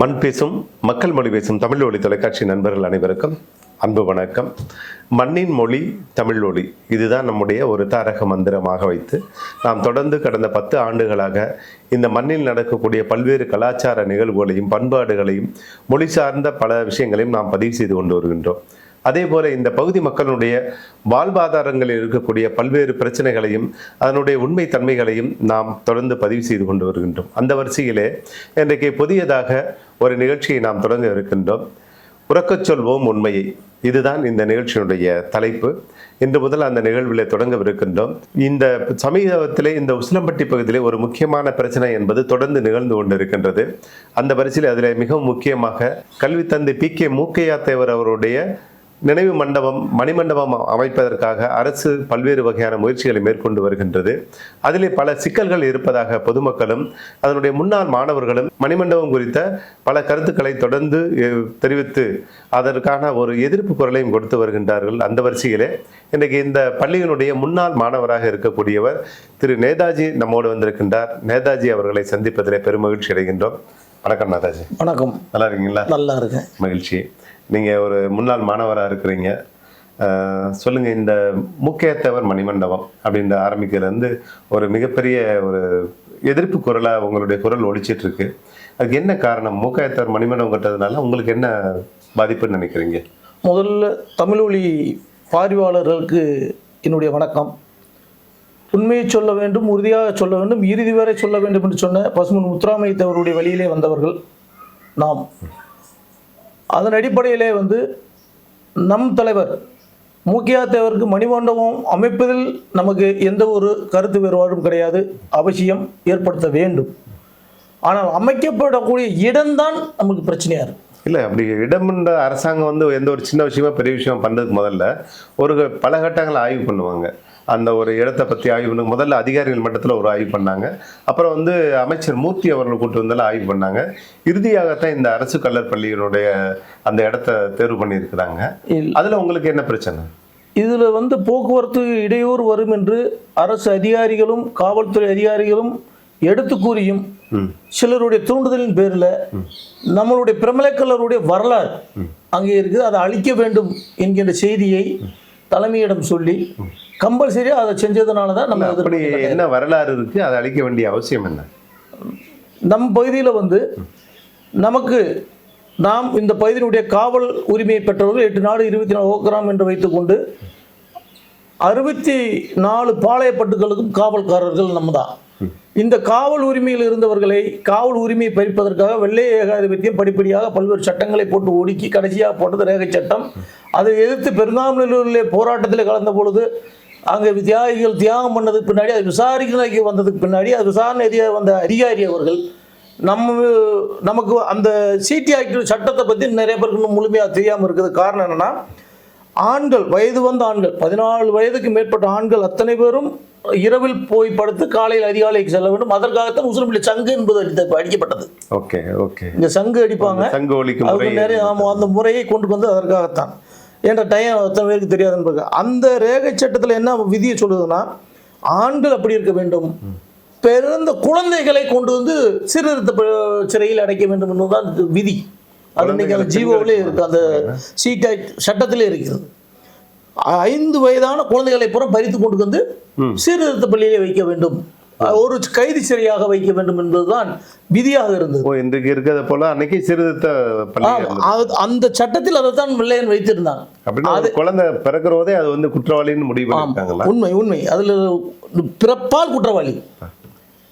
மண் பேசும் மக்கள் மொழி பேசும் தமிழ் ஒளி தொலைக்காட்சி நண்பர்கள் அனைவருக்கும் அன்பு வணக்கம். மண்ணின் மொழி தமிழ் ஒளி இதுதான் நம்முடைய ஒரு தாரக மந்திரமாக வைத்து நாம் தொடர்ந்து கடந்த பத்து ஆண்டுகளாக இந்த மண்ணில் நடக்கக்கூடிய பல்வேறு கலாச்சார நிகழ்வுகளையும் பண்பாடுகளையும் மொழி சார்ந்த பல விஷயங்களையும் நாம் பதிவு செய்து கொண்டு வருகின்றோம். அதே போல இந்த பகுதி மக்களுடைய வாழ்வாதாரங்களில் இருக்கக்கூடிய பல்வேறு பிரச்சனைகளையும் அதனுடைய உண்மை தன்மைகளையும் நாம் தொடர்ந்து பதிவு செய்து கொண்டு வருகின்றோம். அந்த வரிசையிலே இன்றைக்கு புதியதாக ஒரு நிகழ்ச்சியை நாம் தொடங்க இருக்கின்றோம். உறக்கச் சொல்வோம் உண்மையை. இதுதான் இந்த நிகழ்ச்சியினுடைய தலைப்பு. இன்று முதல் அந்த நிகழ்வில் தொடங்கவிருக்கின்றோம். இந்த சமீபத்திலே இந்த உசிலம்பட்டி பகுதியிலே ஒரு முக்கியமான பிரச்சனை என்பது தொடர்ந்து நிகழ்ந்து கொண்டிருக்கின்றது. அந்த வரிசையில் அதில் மிகவும் முக்கியமாக கல்வி தந்தை பி கே மூக்கையா தேவர் அவருடைய நினைவு மண்டபம் மணிமண்டபம் அமைப்பதற்காக அரசு பல்வேறு வகையான முயற்சிகளை மேற்கொண்டு வருகின்றது. அதிலே பல சிக்கல்கள் இருப்பதாக பொதுமக்களும் அதனுடைய முன்னாள் மாணவர்களும் மணிமண்டபம் குறித்த பல கருத்துக்களை தொடர்ந்து தெரிவித்து அதற்கான ஒரு எதிர்ப்பு குரலையும் கொடுத்து வருகின்றார்கள். அந்த வரிசையிலே இன்றைக்கு இந்த பள்ளியினுடைய முன்னாள் மாணவராக இருக்கக்கூடியவர் திரு. நேதாஜி நம்மோடு வந்திருக்கின்றார். நேதாஜி அவர்களை சந்திப்பதிலே பெருமகிழ்ச்சி அடைகின்றோம். வணக்கம் நேதாஜி. வணக்கம். நல்லா இருக்கீங்களா? நல்லா இருக்கேன். மகிழ்ச்சி. நீங்கள் ஒரு முன்னாள் மாணவராக இருக்கிறீங்க. சொல்லுங்கள் இந்த முக்கியத்தவர் மணிமண்டபம் அப்படின்ற ஆரம்பிக்கிறதுலேருந்து ஒரு மிகப்பெரிய ஒரு எதிர்ப்பு குரலாக உங்களுடைய குரல் ஒழிச்சிட்ருக்கு அதுக்கு என்ன காரணம்? மூக்காயத்தவர் மணிமண்டபம் கட்டதுனால உங்களுக்கு என்ன பாதிப்புன்னு நினைக்கிறீங்க? முதல்ல தமிழொலி பார்வையாளர்களுக்கு என்னுடைய வணக்கம். உண்மையை சொல்ல வேண்டும் உறுதியாக சொல்ல வேண்டும் இறுதி வரை சொல்ல வேண்டும் என்று சொன்ன பசுமன் முத்துராமலிங்கத்தவருடைய வழியிலே வந்தவர்கள் நாம். அதன் அடிப்படையிலே வந்து நம் தலைவர் மூக்கியா தேவருக்கு மணிமண்டபம் அமைப்பதில் நமக்கு எந்த ஒரு கருத்து வேறுபாடும் கிடையாது அவசியம் ஏற்படுத்த வேண்டும். ஆனால் அமைக்கப்படக்கூடிய இடம்தான் நமக்கு பிரச்சனையாக இருக்குது இல்லை அப்படி இடம்ன்ற அரசாங்கம் வந்து எந்த ஒரு சின்ன விஷயமா பெரிய விஷயம் பண்ணுறதுக்கு முதல்ல ஒரு பல கட்டங்களை ஆய்வு பண்ணுவாங்க. அந்த ஒரு இடத்தை பற்றி ஆய்வு பண்ண முதல்ல அதிகாரிகள் மட்டத்தில் ஒரு ஆய்வு பண்ணாங்க. அப்புறம் வந்து அமைச்சர் மூர்த்தி அவர்கள் கூட்டு வந்தாலும் ஆய்வு பண்ணாங்க. இறுதியாகத்தான் இந்த அரசு கல்லர் பள்ளியினுடைய அந்த இடத்த தேர்வு பண்ணியிருக்கிறாங்க. அதில் உங்களுக்கு என்ன பிரச்சனை? இதில் வந்து போக்குவரத்து இடையூறு வரும் என்று அரசு அதிகாரிகளும் காவல்துறை அதிகாரிகளும் எடுத்து கூறியும் சிலருடைய தூண்டுதலின் பேரில் நம்மளுடைய பிரமலைக்கல்லருடைய வரலாறு அங்கே இருக்குது. அதை அழிக்க வேண்டும் என்கின்ற செய்தியை தலைமையிடம் சொல்லி கம்பல்சரியாக அதை செஞ்சதுனால தான் நம்ம அப்படி என்ன வரலாறு இருக்கு? அதை அழிக்க வேண்டிய அவசியம் என்ன? நம் பகுதியில் வந்து நமக்கு நாம் இந்த பகுதியினுடைய காவல் உரிமையை பெற்றவர்கள் எட்டு நாடு இருபத்தி நாலு ஓக்கராம் என்று வைத்துக்கொண்டு அறுபத்தி நாலு பாளையப்பட்டுகளுக்கும் காவல்காரர்கள் நம்ம தான் இந்த காவல் உரிமையில் இருந்தவர்களை காவல் உரிமையை பறிப்பதற்காக வெள்ளை ஏகாதிபத்தியம் படிப்படியாக பல்வேறு சட்டங்களை போட்டு ஒடுக்கி கடைசியாக போட்டது ரேகை சட்டம். அதை எதிர்த்து பெருங்காமலூரிலே போராட்டத்தில் கலந்த பொழுது அங்கே தியாகிகள் தியாகம் பண்ணதுக்கு பின்னாடி அது விசாரிக்கைக்கு வந்ததுக்கு பின்னாடி அது விசாரணை வந்த அதிகாரி அவர்கள் நம்ம நமக்கு அந்த சிடி ஆக்ட் சட்டத்தை பற்றி நிறைய பேருக்கு இன்னும் முழுமையாக தெரியாமல் இருக்குது காரணம் என்னென்னா ஆண்கள் வயது வந்த ஆண்கள் பதினாலு வயதுக்கு மேற்பட்ட ஆண்கள் அத்தனை பேரும் இரவில் போய் படுத்து காலையில் அதிகாலைக்கு செல்ல வேண்டும். அதற்காகத்தான் உசுரம்பிள்ளை சங்கு என்பது அடித்த அடிக்கப்பட்டது. Okay okay. இங்க சங்கு அடிப்பாங்க. சங்க அவங்க நிறைய ஆமாம் அந்த முறையை கொண்டு வந்து அதற்காகத்தான். என்ற டைம் அத்தனை பேருக்கு தெரியாது என்பது அந்த ரேகை சட்டத்தில் என்ன விதியை சொல்லுதுன்னா ஆண்கள் அப்படி இருக்க வேண்டும். பிறந்த குழந்தைகளை கொண்டு வந்து ப- சிறையில் அடைக்க வேண்டும் என்பதுதான் விதி. அது இன்னைக்கு அந்த ஜீவோவிலே இருக்கு. அந்த சீட்டை சட்டத்திலே இருக்கிறது. ஐந்து வயதான குழந்தைகளை பூரா பறித்து கொண்டு வந்து சீர்திருத்த பள்ளியிலே வைக்க வேண்டும். ஒரு கைதி சிறையாக வைக்க வேண்டும் என்பதுதான் விதியாக இருந்தது. ஓ இன்றைக்கு இருக்கிறத போல அன்னைக்கு சிறுத்த அந்த சட்டத்தில் அதை தான் வெள்ளையன் வைத்திருந்தாங்க. அப்படின்னா குழந்தை பிறக்கிற போதே அது வந்து குற்றவாளின்னு முடிவு உண்மை உண்மை. அதில் பிறப்பால் குற்றவாளி.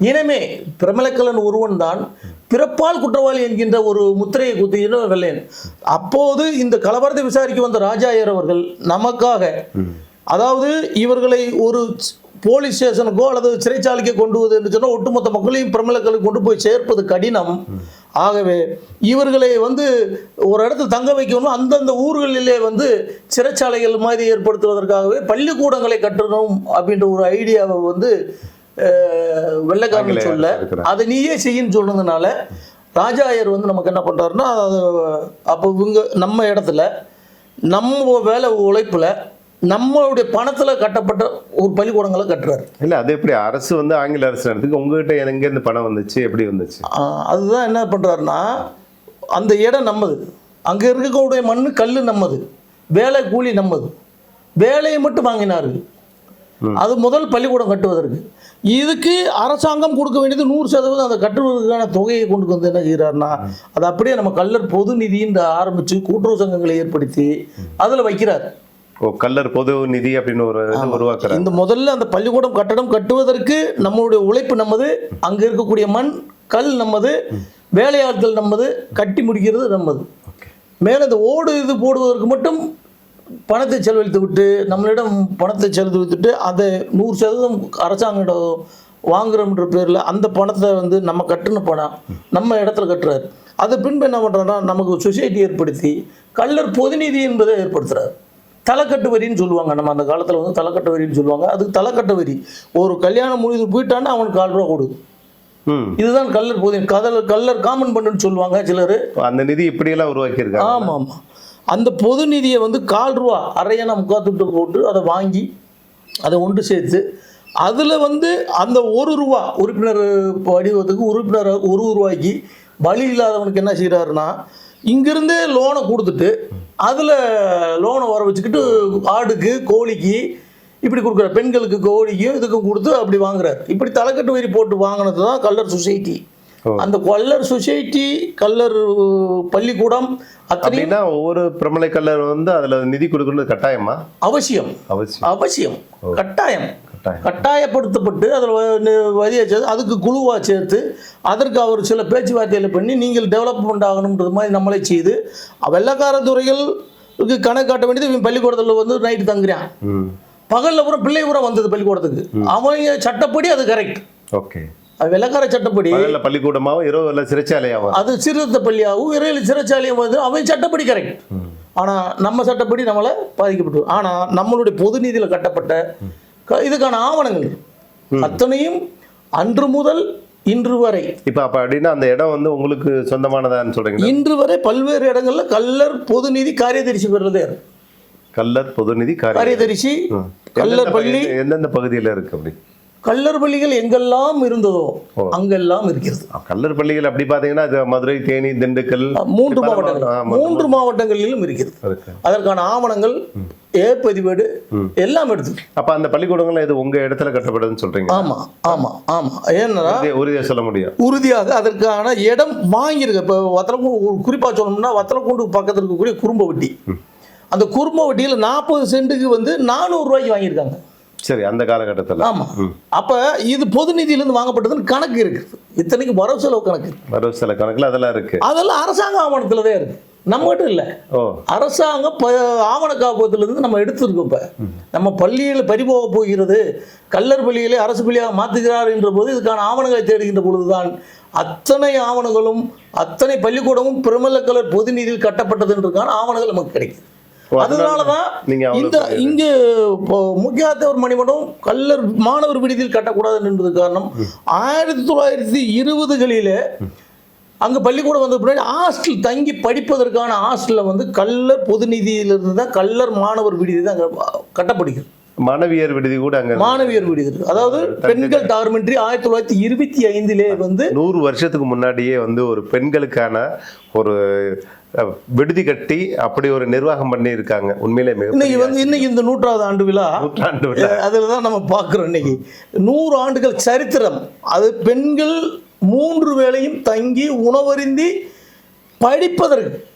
இனமே பிரமலக்கலன் ஒருவன் தான் பிறப்பால் குற்றவாளி என்கின்ற ஒரு முத்திரையை குத்தின வெள்ளையன் அப்போது இந்த கலவரத்தை விசாரிக்க வந்த ராஜாயர் அவர்கள் நமக்காக அதாவது இவர்களை ஒரு போலீஸ் ஸ்டேஷனுக்கோ அல்லது சிறைச்சாலைக்கோ கொண்டு என்று சொன்னால் ஒட்டுமொத்த மக்களையும் பிரமலக்களை கொண்டு போய் சேர்ப்பது கடினம் ஆகவே இவர்களை வந்து ஒரு இடத்துல தங்க வைக்கணும் அந்தந்த ஊர்களிலே வந்து சிறைச்சாலைகள் மாதிரி ஏற்படுத்துவதற்காகவே பள்ளிக்கூடங்களை கட்டணும் அப்படின்ற ஒரு ஐடியாவை வந்து வெள்ளைக்காரன் சொல்ல. அதை நீயே செய்யின்னு சொன்னதுனால ராஜாயர் வந்து நமக்கு என்ன பண்ணுறாருன்னா அப்போ இவங்க நம்ம இடத்துல நம்ம வேலை உழைப்பில் நம்மளுடைய பணத்தில் கட்டப்பட்ட ஒரு பள்ளிக்கூடங்களை கட்டுறாரு. இல்ல அது எப்படி? அரசு வந்து ஆங்கில அரசு நடத்துக்கு உங்ககிட்ட எங்க இருந்து பணம் வந்துச்சு? எப்படி வந்துச்சு? அதுதான் என்ன பண்ணுறாருன்னா அந்த இடம் நம்மது. அங்கே இருக்கக்கூடிய மண் கல் நம்மது. வேலை கூலி நம்மது. வேலையை மட்டும் வாங்கினார்கள் அது முதல் பள்ளிக்கூடம் கட்டுவதற்கு. இதுக்கு அரசாங்கம் கொடுக்க வேண்டியது நூறு சதவீதம் அந்த கட்டுவதற்கான தொகையை கொண்டு வந்து என்ன செய்கிறாருன்னா அது அப்படியே நம்ம கல்லர் பொது நிதின்னு ஆரம்பித்து கூட்டுறவு சங்கங்களை ஏற்படுத்தி அதில் வைக்கிறார். கல்லர் பொது நிதி அப்படின்னு ஒரு உருவாக்குறாங்க. இந்த முதல்ல அந்த பள்ளிக்கூடம் கட்டடம் கட்டுவதற்கு நம்மளுடைய உழைப்பு நம்மது அங்கே இருக்கக்கூடிய மண் கல் நம்மது வேலையாட்கள் நம்மது கட்டி முடிக்கிறது நம்மது மேலே இந்த ஓடு இது போடுவதற்கு மட்டும் பணத்தை செலவழித்து விட்டு நம்மளிடம் பணத்தை செலுத்தி விட்டுட்டு அதை நூறு சதவீதம் அரசாங்கம் வாங்குறோம்ன்ற பேரில் அந்த பணத்தை வந்து நம்ம கட்டுன பணம் நம்ம இடத்துல கட்டுறாரு. அது பின்பு என்ன பண்ணுறோன்னா நமக்கு சொசைட்டி ஏற்படுத்தி கல்லர் பொதுநிதி என்பதை ஏற்படுத்துறாரு. தலைக்கட்டு வரின்னு சொல்லுவாங்க. நம்ம அந்த காலத்தில் வந்து தலைக்கட்டு வரின்னு சொல்லுவாங்க. அதுக்கு தலைக்கட்டு வரி ஒரு கல்யாணம் முடிவு போயிட்டான்னா அவனுக்கு கால் ரூபா கொடு ம். இதுதான் கல்லர் பொது. கதல் கல்லர் காமன் பண்ணுன்னு சொல்லுவாங்க சிலர். அந்த நிதி இப்படியெல்லாம் உருவாக்கியிருக்காங்க. ஆமாம். ஆமாம் அந்த பொது நிதியை வந்து கால் ரூபா அரையணா முக்காத்துட்டு போட்டு அதை வாங்கி அதை ஒன்று சேர்த்து அதில் வந்து அந்த ஒரு ரூபா உறுப்பினர் வடிவத்துக்கு உறுப்பினர் ஒரு ரூபாய்க்கு வழி இல்லாதவனுக்கு என்ன செய்கிறாருன்னா இங்கிருந்தே லோனை கொடுத்துட்டு அதில் லோனை வர வச்சுக்கிட்டு ஆடுக்கு கோழிக்கு இப்படி கொடுக்குறாரு பெண்களுக்கு கோழிக்கும் இதுக்கும் கொடுத்து அப்படி வாங்குறாரு. இப்படி தலைக்கட்டு வரி போட்டு வாங்கினது தான் கல்லர் சொசைட்டி. அந்த கல்லர் சொசைட்டி கல்லர் பள்ளிக்கூடம் அப்படின்னா ஒவ்வொரு பிரமலை கல்லர் வந்து அதுல நிதி கொடுக்கறது கட்டாயமா? அவசியம். அவசியம். அவசியம். கட்டாயம். கட்டாயப்படுத்தப்பட்டு அதில் வரியை சேர்த்து அதுக்கு குழுவாக சேர்த்து அதற்கு அவர் சில பேச்சுவார்த்தைகளை பண்ணி நீங்கள் டெவலப்மெண்ட் ஆகணுன்றது மாதிரி நம்மளே செய்து வெள்ளக்கார துறைகளுக்கு கணக்கு காட்ட வேண்டியது இவன் பள்ளிக்கூடத்தில் வந்து நைட்டு தங்குறான். பகலில் பூரா பிள்ளை பூரா வந்தது பள்ளிக்கூடத்துக்கு. அவங்க சட்டப்படி அது கரெக்ட் ஓகே. அது வெள்ளக்கார சட்டப்படி. பகல்ல பள்ளிக்கூடமாவும் இரவுல சிறைச்சாலையாவும். அது சிறுத்த பள்ளியாகவும் இறையில் சிறைச்சாலையும் வந்து அவன் சட்டப்படி கரெக்ட் ஆனால் நம்ம சட்டப்படி நம்மளை பாதிக்கப்பட்டு ஆனால் நம்மளுடைய பொது நிதியில் கட்டப்பட்ட இதுக்கான ஆவணங்கள். அத்தனையும் அன்று முதல் இன்று வரை. இப்ப அப்ப அப்படின்னா அந்த இடம் வந்து உங்களுக்கு சொந்தமானதான்னு சொல்றீங்களா? இன்று வரை பல்வேறு இடங்கள்ல கல்லர் பொது நிதி காரியதரிசி பெறுறதே. கல்லர் பொது நிதி காரியம் காரியதரிசி. கல்லர் பள்ளி. எந்தெந்த பகுதியில இருக்கு அப்படி? கல்லர் பள்ளிகள் எங்கெல்லாம் இருந்ததோ அங்கெல்லாம் இருக்கிறது. கல்லர் பள்ளிகள் அப்படி பாத்தீங்கன்னா இது மதுரை தேனி திண்டுக்கல் மூன்று மாவட்டங்கள். மூன்று மாவட்டங்களிலும் இருக்கிறது. இருக்கு. அதற்கான ஆவணங்கள் ஏற்பதிவேடு எல்லாம் எடுத்து. அப்ப அந்த பள்ளிக்கூடங்கள் இது உங்க இடத்துல கட்டப்படுதுன்னு சொல்றீங்க. ஆமா ஆமா ஆமா. ஏன்னா உறுதியா- உறுதியா சொல்ல முடியும். உறுதியாக அதற்கான இடம் வாங்கியிருக்கு. இப்போ வத்தலக்கூ ஒரு குறிப்பாக சொல்லணும்னா வத்தலக்குண்டு பக்கத்தில் இருக்கக்கூடிய குறும்ப வட்டி. அந்த குறும்ப வட்டியில் நாற்பது சென்ட்டுக்கு வந்து நானூறு ரூபாய்க்கு வாங்கியிருக்காங்க. சரி அந்த காலகட்டத்துல. ஆமாம் அப்போ இது பொது நிதியிலேருந்து வாங்கப்பட்டதுன்னு கணக்கு இருக்குது. இத்தனைக்கு வரவு செலவு கணக்கு வரவு சில கணக்குல அதெல்லாம் இருக்கு. அதெல்லாம் அரசாங்க ஆவணத்தில் தான் இருக்கு. நம்மகிட்ட இல்லை. அரசாங்கம் ப ஆவண காப்பகத்திலிருந்து நம்ம எடுத்திருக்கோம் இப்போ. நம்ம பள்ளியில் பறிபோக போகிறது கல்லர் பள்ளிகளை அரசு பள்ளியாக மாற்றுகிறார் என்ற போது இதுக்கான ஆவணங்களை தேடுகின்ற பொழுதுதான் அத்தனை ஆவணங்களும் அத்தனை பள்ளிக்கூடமும் பிரமல கலர் பொது நிதியில் கட்டப்பட்டதுன்றதுக்கான ஆவணங்கள் நமக்கு கிடைக்குது. அதனால தான் இந்த இங்கே முக்கியத்தவர் மணிமண்டபம் கல்லர் மாணவர் விடுதியில் கட்டக்கூடாது என்பது காரணம். ஆயிரத்தி தொள்ளாயிரத்தி இருபதுகளிலே அங்கே பள்ளிக்கூடம் வந்த பின்னாடி ஹாஸ்டல் தங்கி படிப்பதற்கான ஹாஸ்டலில் வந்து கல்லர் பொது நிதியிலிருந்து தான் கல்லர் மாணவர் விடுதி தான் அங்க கட்டப்படுகிறது மாணவியர் விடுதி கூட அங்க மாணவியர் விடுதி. அதாவது பெண்கள் டார்மெண்ட்ரி ஆயிரத்தி தொள்ளாயிரத்தி இருபத்தி ஐந்திலே வந்து நூறு வருஷத்துக்கு முன்னாடியே வந்து ஒரு பெண்களுக்கான ஒரு விடுதி கட்டி அப்படி ஒரு நிர்வாகம் பண்ணி இருக்காங்க உண்மையிலே மிக இன்னைக்கு வந்து இன்னைக்கு இந்த நூற்றாவது ஆண்டு விழா. நூற்றாண்டு விழா. அதில் தான் நம்ம பார்க்குறோம் இன்னைக்கு. நூறு ஆண்டுகள் சரித்திரம். அது பெண்கள் மூன்று வேளையும் தங்கி உணவருந்தி படிப்பதற்கு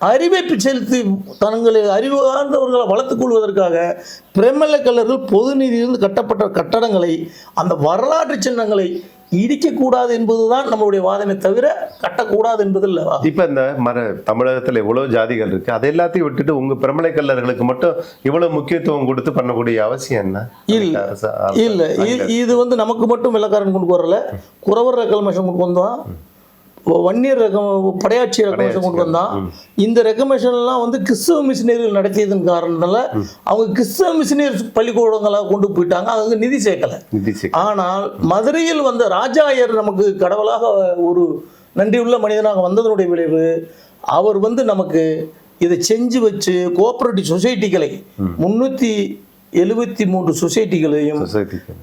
அறிவை செலுத்தி தங்களை அறிவார்ந்தவர்களை வளர்த்துக் கொள்வதற்காக பிரமல்ல கல்லர்கள் பொது நிதியிலிருந்து கட்டப்பட்ட கட்டடங்களை அந்த வரலாற்று சின்னங்களை இடிக்கக்கூடாது என்பதுதான் நம்மளுடைய வாதமே தவிர கட்டக்கூடாது என்பதில்லை. இப்ப இந்த மர தமிழகத்துல எவ்வளவு ஜாதிகள் இருக்கு? அதை எல்லாத்தையும் விட்டுட்டு உங்க பிரமலை கல்லர்களுக்கு மட்டும் இவ்வளவு முக்கியத்துவம் கொடுத்து பண்ணக்கூடிய அவசியம் என்ன? இல்ல. இல்லை. இது வந்து நமக்கு மட்டும் வெள்ளக்காரன் கொண்டு வரல. குறவர் ரெக்கல்மேஷன் கொண்டு வன்னியர் ரெக்கம் படையாட்சி ரெக்கமேஷன் கொண்டு வந்தான் இந்த ரெக்கமேஷன்லாம் வந்து கிறிஸ்தவ மிஷினரிகள் நடத்தியதன் காரணத்தால அவங்க கிறிஸ்தவ மிஷினரி பள்ளிக்கூடங்களாக கொண்டு போயிட்டாங்க அவங்க நிதி சேர்க்கலை. ஆனால் மதுரையில் வந்த ராஜாயர் நமக்கு கடவுளாக ஒரு நன்றியுள்ள மனிதனாக வந்ததனுடைய விளைவு அவர் வந்து நமக்கு இதை செஞ்சு வச்சு கோஆபரேட்டிவ் சொசைட்டிகளை முன்னூற்றி எழுபத்தி மூன்று சொசைட்டிகளையும்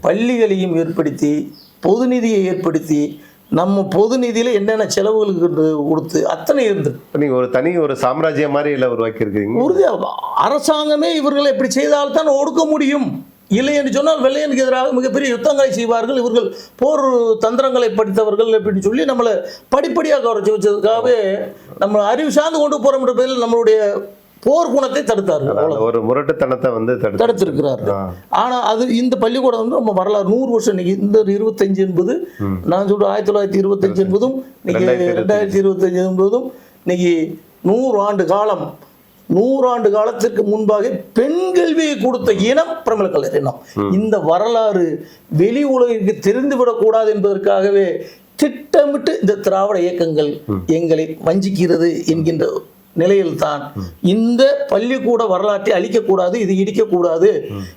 பள்ளிகளையும் ஏற்படுத்தி பொது நிதியை ஏற்படுத்தி நம்ம பொது நிதியில என்னென்ன செலவுகளுக்கு கொடுத்து அத்தனை இருந்தது இப்ப நீங்க ஒரு தனி ஒரு சாம்ராஜ்யம் மாதிரி இல்லை உருவாக்கி இருக்கீங்க. உறுதியா அரசாங்கமே இவர்களை இப்படி செய்தால்தான் ஒடுக்க முடியும். இல்லை என்று சொன்னால் வெள்ளையனுக்கு எதிராக மிகப்பெரிய யுத்தங்களை செய்வார்கள். இவர்கள் போர் தந்திரங்களை படித்தவர்கள் அப்படின்னு சொல்லி நம்மளை படிப்படியாக குறைச்சி வச்சதுக்காகவே நம்ம அறிவு சார்ந்து கொண்டு போறோம் என்ற பேரில் நம்மளுடைய போர் குணத்தை அவ்வளவுதான். ஒரு முரட்டுத்தனத்தை வந்து தடுத்து தடுத்திருக்கிறார். ஆ. ஆனா அது இந்த பள்ளிக்கூடம் வந்து நம்ம வரலாறு நூறு வருஷம் இன்னைக்கு. இந்த இருபத்தஞ்சு என்பது நான் சொல்ற ஆயிரத்தி தொள்ளாயிரத்தி இருபத்தஞ்சு என்பதும் இன்னைக்கு ரெண்டாயிரத்தி இருபத்தஞ்சு. என்பதும் இன்னைக்கு நூறு ஆண்டு காலம் நூறாண்டு காலத்திற்கு முன்பாக பெண் கல்வியை கொடுத்த இனம் பிரபல கலைஞர் இனம் இந்த வரலாறு வெளி உலகிற்கு தெரிந்துவிடக் கூடாது என்பதற்காகவே திட்டமிட்டு இந்த திராவிட இயக்கங்கள் எங்களை வஞ்சிக்கிறது என்கின்ற நிலையில்தான். இந்த பள்ளிக்கூட வரலாற்றை அழிக்கக்கூடாது இது இடிக்கக்கூடாது.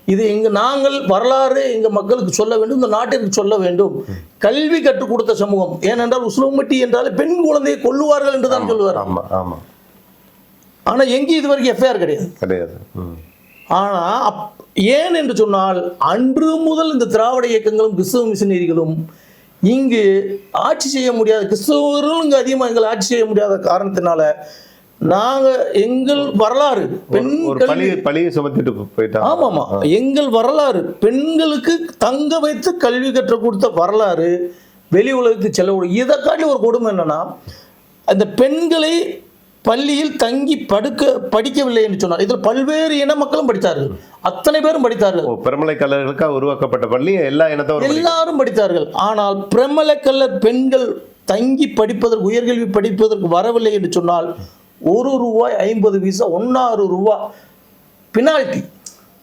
இது எங்க நாங்கள் வரலாறு எங்க மக்களுக்கு சொல்ல வேண்டும் இந்த நாட்டிற்கு சொல்ல வேண்டும். கல்வி கற்றுக் கொடுத்த சமூகம் ஏனென்றால் உஸ்லோமட்டி என்றாலே பெண் குழந்தையை கொல்லுவார்கள் என்று தான் சொல்லுவார். ஆமா ஆமா. ஆனா எங்கேயும் இது வரைக்கும் எஃப்ஐஆர் கிடையாது. கிடையாது. ஆனா அப்- ஏன் என்று சொன்னால் அன்று முதல் இந்த திராவிட இயக்கங்களும் கிறிஸ்தவ மிஷனரிகளும் இங்கு ஆட்சி செய்ய முடியாத கிறிஸ்தவர்களும் இங்கு அதிகமாக எங்களை ஆட்சி செய்ய முடியாத காரணத்தினால நாங்க எங்கள் வரலாறு பெண் ஒரு கல்வி பழி பழியை சுமத்திட்டு போயிட்டாங்க. ஆமாமா. எங்கள் வரலாறு பெண்களுக்கு தங்க வைத்து கல்வி கற்றுக் கொடுத்த வரலாறு வெளி உலகத்துக்கு செல்ல இதை காட்டி ஒரு கொடுமை என்னன்னா அந்த பெண்களை பள்ளியில் தங்கி படுக்க படிக்கவில்லை என்று சொன்னார். இதில் பல்வேறு இன மக்களும் படித்தார்கள். அத்தனை பேரும் படித்தார்கள். பெருமலை கல்லர்களுக்காக உருவாக்கப்பட்ட பள்ளி? எல்லா இனத்தவரும் எல்லாரும் படித்தார்கள். ஆனால் பிரமல கல்லர் பெண்கள் தங்கி படிப்பதற்கு உயர்கல்வி படிப்பதற்கு வரவில்லை என்று சொன்னால் ஒரு ரூபாய் ஐம்பது பைசா ஒன்னாறு ரூபாய் பினால்டி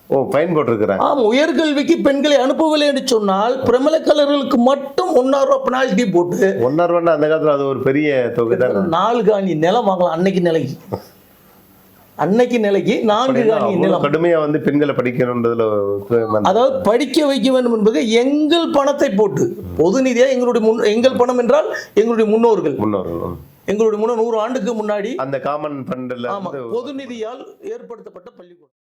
ஓ ஃபைன் போட்டிருக்கிறாங்க. ஆம் உயர்கல்விக்கு பெண்களை அனுப்பவில்லை என்று சொன்னால் பிரமல கலர்களுக்கு மட்டும் ஒன்னாயிரம் ரூபாய் பெனால்டி போட்டு ஒன்னார் ரூபா அந்த காலத்துல அது ஒரு பெரிய தொகை தான். நாலு காணி நிலம் வாங்கலாம் அன்னைக்கு நிலைக்கு. அன்னைக்கு நிலைக்கு நான்கு காணி நிலம். கடுமையா வந்து பெண்களை படிக்கணுன்றதுல அதாவது படிக்க வைக்க வேண்டும் என்பது எங்கள் பணத்தை போட்டு. பொது நிதியா எங்களுடைய முன் எங்கள் பணம் என்றால் எங்களுடைய முன்னோர்கள். முன்னோர்கள். எங்களுடைய முன்னோர் நூறு ஆண்டுக்கு முன்னாடி அந்த காமன் ஃபண்ட்ல பொது நிதியால் ஏற்படுத்தப்பட்ட பள்ளிக்கூடம்.